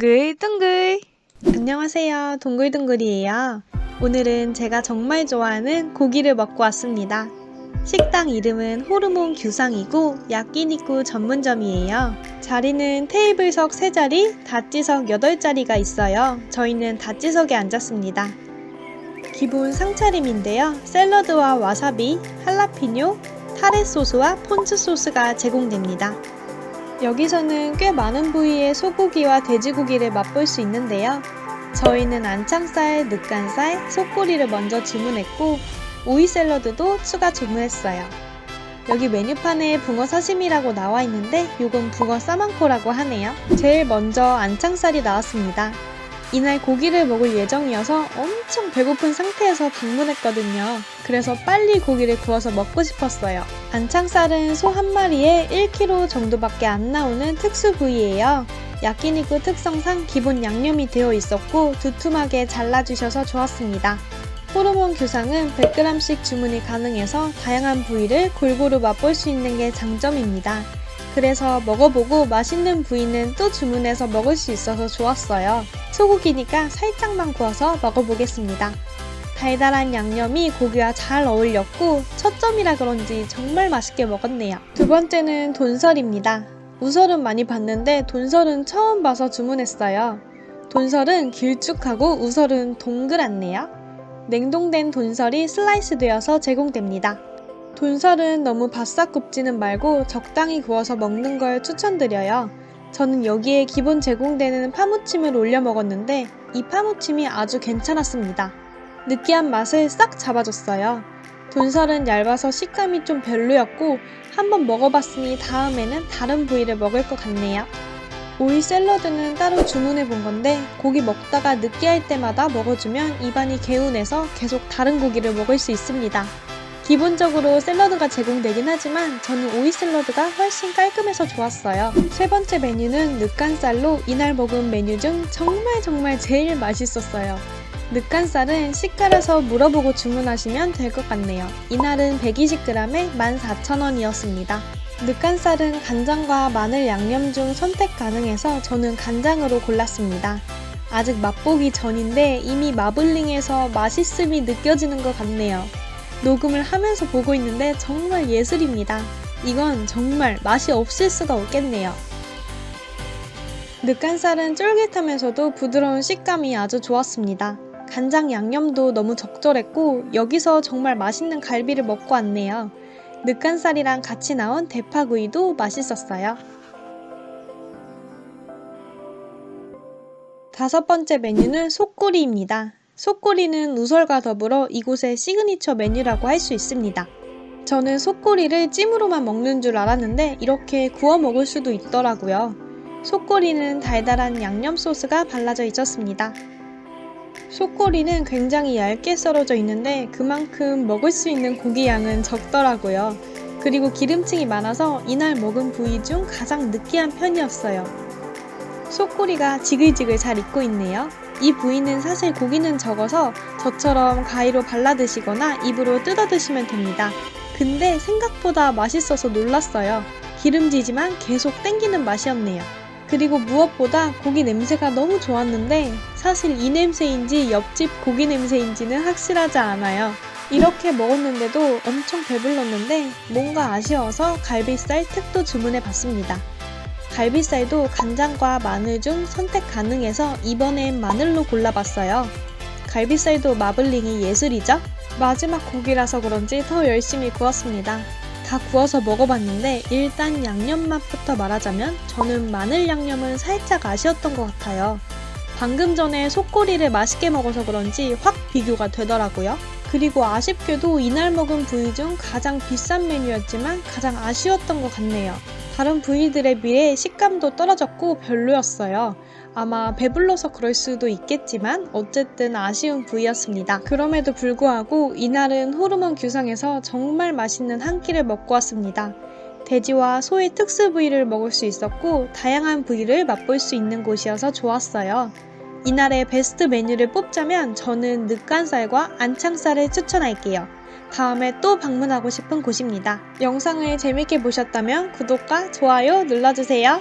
둥글둥글. 안녕하세요. 동글동글이에요. 오늘은 제가 정말 좋아하는 고기를 먹고 왔습니다. 식당 이름은 호르몬 규상이고 야끼니쿠 전문점이에요. 자리는 테이블석 3자리, 다찌석 8자리가 있어요. 저희는 다찌석에 앉았습니다. 기본 상차림인데요. 샐러드와 와사비, 할라피뇨, 타레 소스와 폰즈 소스가 제공됩니다 여기서는 꽤 많은 부위의 소고기와 돼지고기를 맛볼 수 있는데요. 저희는 안창살, 늑간살, 속꼬리를 먼저 주문했고 오이 샐러드도 추가 주문했어요. 여기 메뉴판에 붕어 사시미라고 나와 있는데 요건 붕어 싸만코라고 하네요. 제일 먼저 안창살이 나왔습니다. 이날 고기를 먹을 예정이어서 엄청 배고픈 상태에서 방문했거든요. 그래서 빨리 고기를 구워서 먹고 싶었어요. 안창살은 소 한 마리에 1kg 정도밖에 안 나오는 특수 부위예요. 야끼니쿠 특성상 기본 양념이 되어 있었고 두툼하게 잘라주셔서 좋았습니다. 호르몬 규상은 100g씩 주문이 가능해서 다양한 부위를 골고루 맛볼 수 있는 게 장점입니다. 그래서 먹어보고 맛있는 부위는 또 주문해서 먹을 수 있어서 좋았어요. 소고기니까 살짝만 구워서 먹어보겠습니다. 달달한 양념이 고기와 잘 어울렸고 첫 점이라 그런지 정말 맛있게 먹었네요. 두 번째는 돈설입니다. 우설은 많이 봤는데 돈설은 처음 봐서 주문했어요. 돈설은 길쭉하고 우설은 동그랗네요. 냉동된 돈설이 슬라이스 되어서 제공됩니다. 돈설은 너무 바싹 굽지는 말고 적당히 구워서 먹는 걸 추천드려요. 저는 여기에 기본 제공되는 파무침을 올려 먹었는데 이 파무침이 아주 괜찮았습니다. 느끼한 맛을 싹 잡아줬어요. 돈설은 얇아서 식감이 좀 별로였고 한번 먹어봤으니 다음에는 다른 부위를 먹을 것 같네요. 오이 샐러드는 따로 주문해 본 건데 고기 먹다가 느끼할 때마다 먹어주면 입안이 개운해서 계속 다른 고기를 먹을 수 있습니다. 기본적으로 샐러드가 제공되긴 하지만 저는 오이 샐러드가 훨씬 깔끔해서 좋았어요. 세 번째 메뉴는 늑간살로 이날 먹은 메뉴 중 정말 정말 제일 맛있었어요. 늑간살은 시가라서 물어보고 주문하시면 될 것 같네요. 이날은 120g에 14,000원이었습니다. 늑간살은 간장과 마늘 양념 중 선택 가능해서 저는 간장으로 골랐습니다. 아직 맛보기 전인데 이미 마블링에서 맛있음이 느껴지는 것 같네요. 녹음을 하면서 보고 있는데 정말 예술입니다. 이건 정말 맛이 없을 수가 없겠네요. 늑간살은 쫄깃하면서도 부드러운 식감이 아주 좋았습니다. 간장 양념도 너무 적절했고 여기서 정말 맛있는 갈비를 먹고 왔네요. 늑간살이랑 같이 나온 대파구이도 맛있었어요. 다섯 번째 메뉴는 속꼬리입니다. 속꼬리는 우설과 더불어 이곳의 시그니처 메뉴라고 할 수 있습니다. 저는 속꼬리를 찜으로만 먹는 줄 알았는데 이렇게 구워 먹을 수도 있더라고요. 속꼬리는 달달한 양념 소스가 발라져 있었습니다. 속꼬리는 굉장히 얇게 썰어져 있는데 그만큼 먹을 수 있는 고기 양은 적더라고요. 그리고 기름층이 많아서 이날 먹은 부위 중 가장 느끼한 편이었어요. 속꼬리가 지글지글 잘 익고 있네요. 이 부위는 사실 고기는 적어서 저처럼 가위로 발라 드시거나 입으로 뜯어 드시면 됩니다. 근데 생각보다 맛있어서 놀랐어요. 기름지지만 계속 땡기는 맛이었네요. 그리고 무엇보다 고기 냄새가 너무 좋았는데 사실 이 냄새인지 옆집 고기 냄새인지는 확실하지 않아요. 이렇게 먹었는데도 엄청 배불렀는데 뭔가 아쉬워서 갈비살 특도 주문해 봤습니다. 갈비살도 간장과 마늘 중 선택 가능해서 이번엔 마늘로 골라봤어요. 갈비살도 마블링이 예술이죠? 마지막 고기라서 그런지 더 열심히 구웠습니다. 다 구워서 먹어봤는데 일단 양념 맛부터 말하자면 저는 마늘 양념은 살짝 아쉬웠던 것 같아요. 방금 전에 속꼬리를 맛있게 먹어서 그런지 확 비교가 되더라고요. 그리고 아쉽게도 이날 먹은 부위 중 가장 비싼 메뉴였지만 가장 아쉬웠던 것 같네요. 다른 부위들에 비해 식감도 떨어졌고 별로였어요. 아마 배불러서 그럴 수도 있겠지만 어쨌든 아쉬운 부위였습니다. 그럼에도 불구하고 이날은 호르몬 규상에서 정말 맛있는 한 끼를 먹고 왔습니다. 돼지와 소의 특수 부위를 먹을 수 있었고 다양한 부위를 맛볼 수 있는 곳이어서 좋았어요. 이날의 베스트 메뉴를 뽑자면 저는 늑간살과 안창살을 추천할게요. 다음에 또 방문하고 싶은 곳입니다. 영상을 재밌게 보셨다면 구독과 좋아요 눌러주세요.